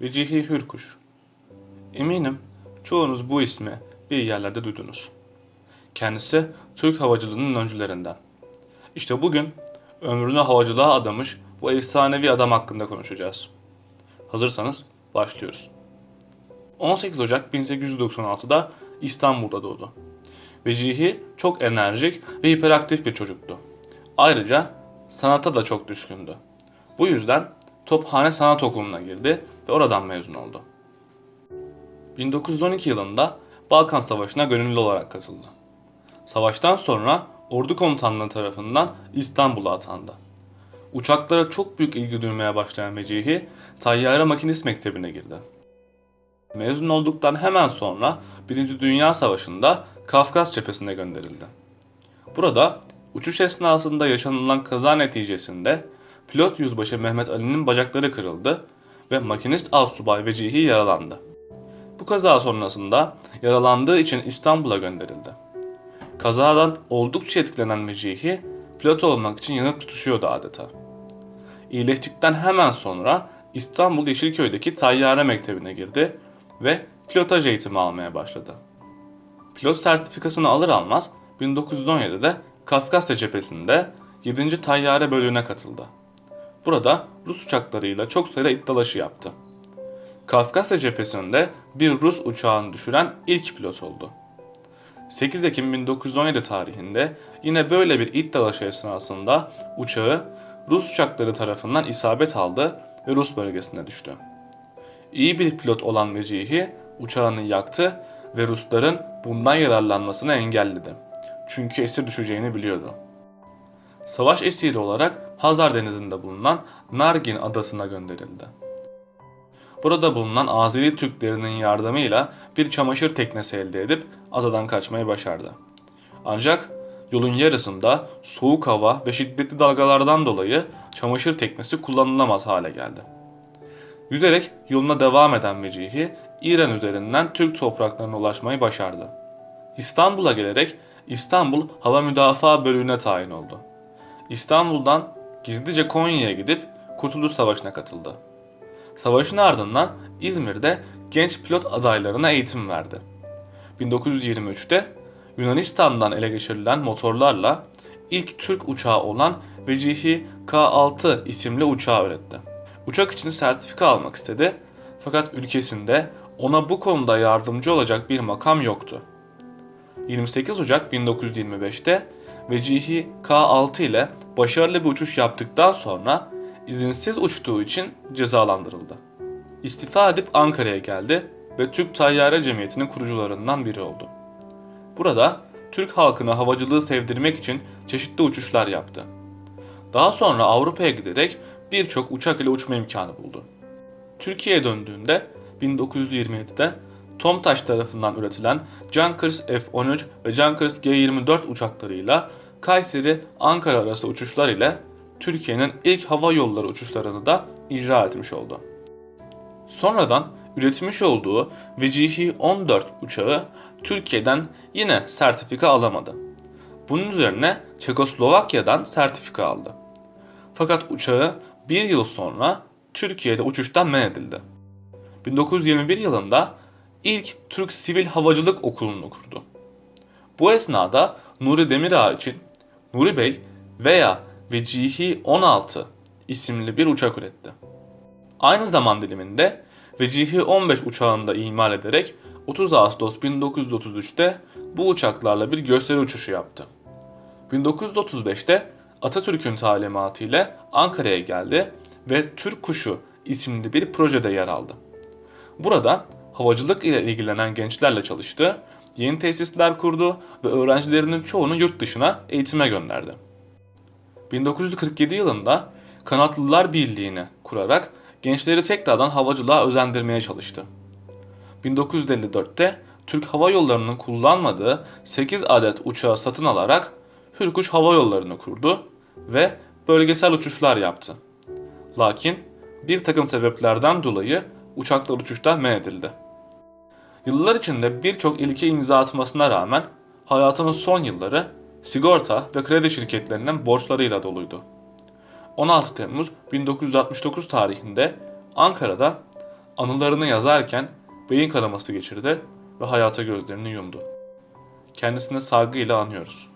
Vecihi Hürkuş. Eminim çoğunuz bu ismi bir yerlerde duydunuz. Kendisi Türk havacılığının öncülerinden. İşte bugün ömrünü havacılığa adamış bu efsanevi adam hakkında konuşacağız. Hazırsanız başlıyoruz. 18 Ocak 1896'da İstanbul'da doğdu. Vecihi çok enerjik ve hiperaktif bir çocuktu. Ayrıca sanata da çok düşkündü. Bu yüzden Tophane Sanat Okulu'na girdi ve oradan mezun oldu. 1912 yılında Balkan Savaşı'na gönüllü olarak katıldı. Savaştan sonra ordu komutanlığı tarafından İstanbul'a atandı. Uçaklara çok büyük ilgi duymaya başlayan Vecihi, Tayyare Makinist Mektebi'ne girdi. Mezun olduktan hemen sonra 1. Dünya Savaşı'nda Kafkas cephesine gönderildi. Burada uçuş esnasında yaşanılan kaza neticesinde pilot yüzbaşı Mehmet Ali'nin bacakları kırıldı ve makinist alsubay Vecihi yaralandı. Bu kaza sonrasında yaralandığı için İstanbul'a gönderildi. Kazadan oldukça etkilenen Vecihi pilot olmak için yanıp tutuşuyordu adeta. İyileştikten hemen sonra İstanbul Yeşilköy'deki Tayyare Mektebi'ne girdi ve pilotaj eğitimi almaya başladı. Pilot sertifikasını alır almaz 1917'de Kafkasya cephesinde 7. Tayyare bölüğüne katıldı. Burada Rus uçaklarıyla çok sayıda iddialaşı yaptı. Kafkasya cephesinde bir Rus uçağını düşüren ilk pilot oldu. 8 Ekim 1917 tarihinde yine böyle bir iddialaşı esnasında uçağı Rus uçakları tarafından isabet aldı ve Rus bölgesine düştü. İyi bir pilot olan Vecihi uçağını yaktı ve Rusların bundan yararlanmasını engelledi. Çünkü esir düşeceğini biliyordu. Savaş esiri olarak Hazar Denizi'nde bulunan Nargin adasına gönderildi. Burada bulunan Azeri Türklerinin yardımıyla bir çamaşır teknesi elde edip adadan kaçmayı başardı. Ancak yolun yarısında soğuk hava ve şiddetli dalgalardan dolayı çamaşır teknesi kullanılamaz hale geldi. Yüzerek yoluna devam eden Vecihi, İran üzerinden Türk topraklarına ulaşmayı başardı. İstanbul'a gelerek İstanbul Hava Müdafaa Bölüğü'ne tayin oldu. İstanbul'dan gizlice Konya'ya gidip Kurtuluş Savaşı'na katıldı. Savaşın ardından İzmir'de genç pilot adaylarına eğitim verdi. 1923'te Yunanistan'dan ele geçirilen motorlarla ilk Türk uçağı olan Vecihi K-6 isimli uçağı üretti. Uçak için sertifika almak istedi fakat ülkesinde ona bu konuda yardımcı olacak bir makam yoktu. 28 Ocak 1925'te Vecihi K-6 ile başarılı bir uçuş yaptıktan sonra izinsiz uçtuğu için cezalandırıldı. İstifa edip Ankara'ya geldi ve Türk Tayyare Cemiyeti'nin kurucularından biri oldu. Burada Türk halkına havacılığı sevdirmek için çeşitli uçuşlar yaptı. Daha sonra Avrupa'ya giderek birçok uçak ile uçma imkanı buldu. Türkiye'ye döndüğünde 1927'de Tomtaş tarafından üretilen Junkers F-13 ve Junkers G-24 uçaklarıyla Kayseri-Ankara arası uçuşlar ile Türkiye'nin ilk hava yolları uçuşlarını da icra etmiş oldu. Sonradan üretmiş olduğu Vecihi 14 uçağı Türkiye'den yine sertifika alamadı. Bunun üzerine Çekoslovakya'dan sertifika aldı. Fakat uçağı bir yıl sonra Türkiye'de uçuştan men edildi. 1921 yılında ilk Türk Sivil Havacılık Okulu'nu kurdu. Bu esnada Nuri Demirağ için Nuri Bey veya Vecihi 16 isimli bir uçak üretti. Aynı zaman diliminde Vecihi 15 uçağını da imal ederek 30 Ağustos 1933'te bu uçaklarla bir gösteri uçuşu yaptı. 1935'te Atatürk'ün talimatı ile Ankara'ya geldi ve Türk Kuşu isimli bir projede yer aldı. Burada havacılık ile ilgilenen gençlerle çalıştı, yeni tesisler kurdu ve öğrencilerinin çoğunu yurt dışına eğitime gönderdi. 1947 yılında Kanatlılar Birliği'ni kurarak gençleri tekrardan havacılığa özendirmeye çalıştı. 1954'te Türk Hava Yolları'nın kullanmadığı 8 adet uçağı satın alarak Hürkuş Hava Yolları'nı kurdu ve bölgesel uçuşlar yaptı. Lakin bir takım sebeplerden dolayı uçaklar uçuştan men edildi. Yıllar içinde birçok ilke imza atmasına rağmen hayatının son yılları sigorta ve kredi şirketlerinin borçlarıyla doluydu. 16 Temmuz 1969 tarihinde Ankara'da Anılarını yazarken beyin kanaması geçirdi ve hayata gözlerini yumdu. Kendisine saygıyla anıyoruz.